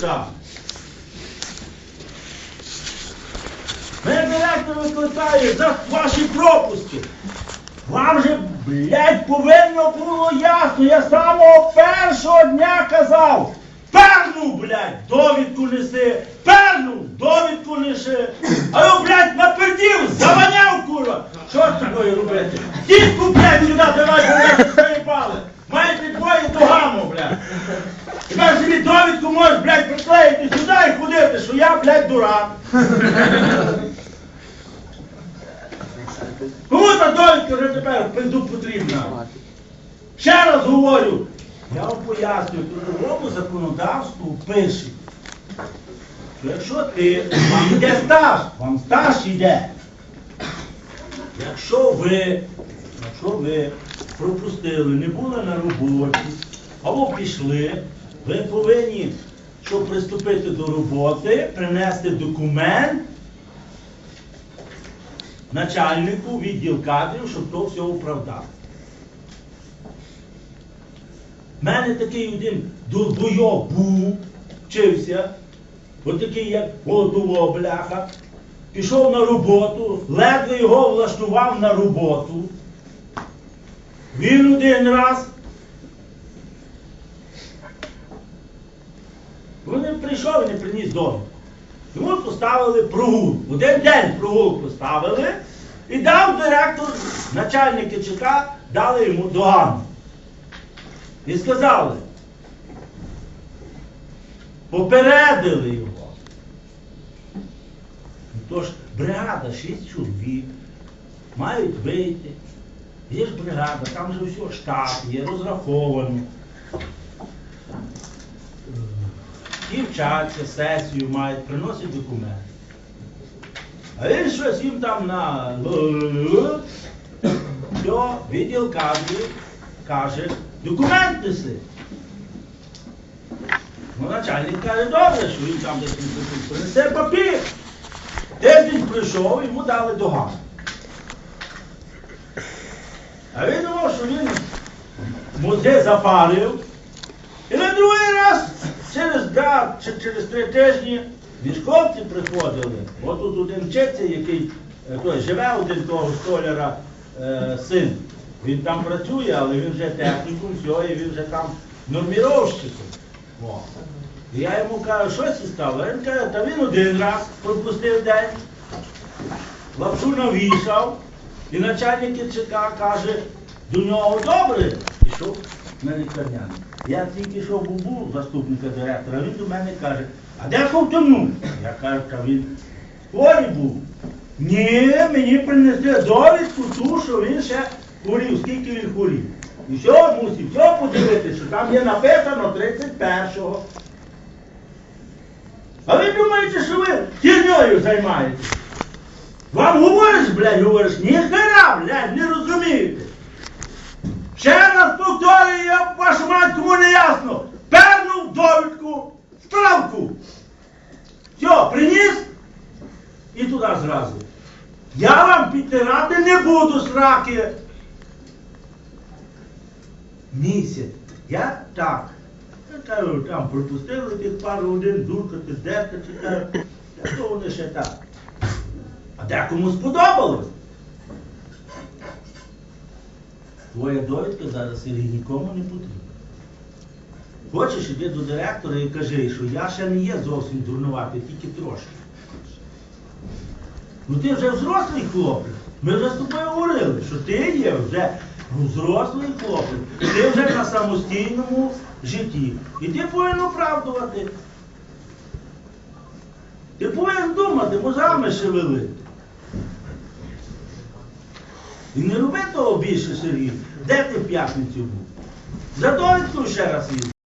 сюди. Мене директор викликає за ваші пропуски. Вам же, блядь, повинно було ясно. Я з самого першого дня казав. Перну, блядь, довідку неси, перну, довідку неси. А я, блядь, напердів, заваняв, курва. Що з тобою робити? Дітку, блядь, сюди давай, блядь, заїбали. Маєте двоє догану, блядь. Тепер собі довідку можеш, блядь, приклеїти сюди і ходити, що я, блядь, дурак. Кому та довідка вже тепер в пизду потрібна? Ще раз говорю, я вам пояснюю, трудовому законодавству пише, що якщо ти, вам йде стаж, вам стаж йде. Якщо ви, якщо ви пропустили, не були на роботі, або пішли, ви повинні, щоб приступити до роботи, принести документ начальнику відділ кадрів, щоб то все оправдав. У мене такий один дурбойок був, вчився, от такий як голодово бляха, пішов на роботу, ледве його влаштував на роботу. Він один раз. Вони прийшов і не приніс довідку. Йому поставили прогул. Один день прогул поставили і дав директор, начальники ЧК, дали йому догану. І сказали, попередили його. Тож бригада, шість чоловік, мають вийти. Є ж бригада, там же все штаб, є розраховано. Вчаться, сесію мають, приносять документи. А він щось їм там на все, відділ кадрів каже, документ неси. Ну, начальник каже, добре, що він там десь не принесе папір. Тиждень прийшов, йому дали догану. А він думав, що він музей запалив. І на другий раз, через два чи через три тижні, військовці приходили. От тут один вчиться, який е, той, живе один того столяра е, син. Він там працює, але він вже технікум, все, і він вже там норміровщиком. І я йому кажу, що це стало? Він каже, та він один раз пропустив день, лапшу навішав, і начальник ЧК каже, до нього добре, пішов на лікарняний. Я тільки що був, заступника директора, він до мене каже, а де ковтонув? Я кажу, та він хворий був. Ні, мені принесли довідку ту, що він ще хворів, скільки він хворів. І все, мусив, все подивитися, що там є написано 31-го. А ви думаєте, що ви херньою займаєтесь? Вам говориш, блядь, говориш, ніхера, блядь, не розумієте. Ще повторюю, я вашу мать, кому не ясно. Певну довідку, справку. Все, приніс і туди зразу. Я вам підтирати не буду сраки. Місяць. Я так. Кажу, там пропустили тих пару годин, дуркати, дерти, читаю. Та то вони ще так. А декому сподобалось. Твоя довідка зараз Сергій нікому не потрібна. Хочеш, іди до директора і кажи, що я ще не є зовсім дурнуватий, тільки трошки. Ну ти вже взрослий хлопець. Ми вже з тобою говорили, що ти є вже взрослий хлопець. Ти вже на самостійному житті. І ти повинен оправдувати. Ти повинен думати, мозгами шевелити. І не роби того більше, Сергій. Де ти в п'ятницю був? За довідку ще раз їздив.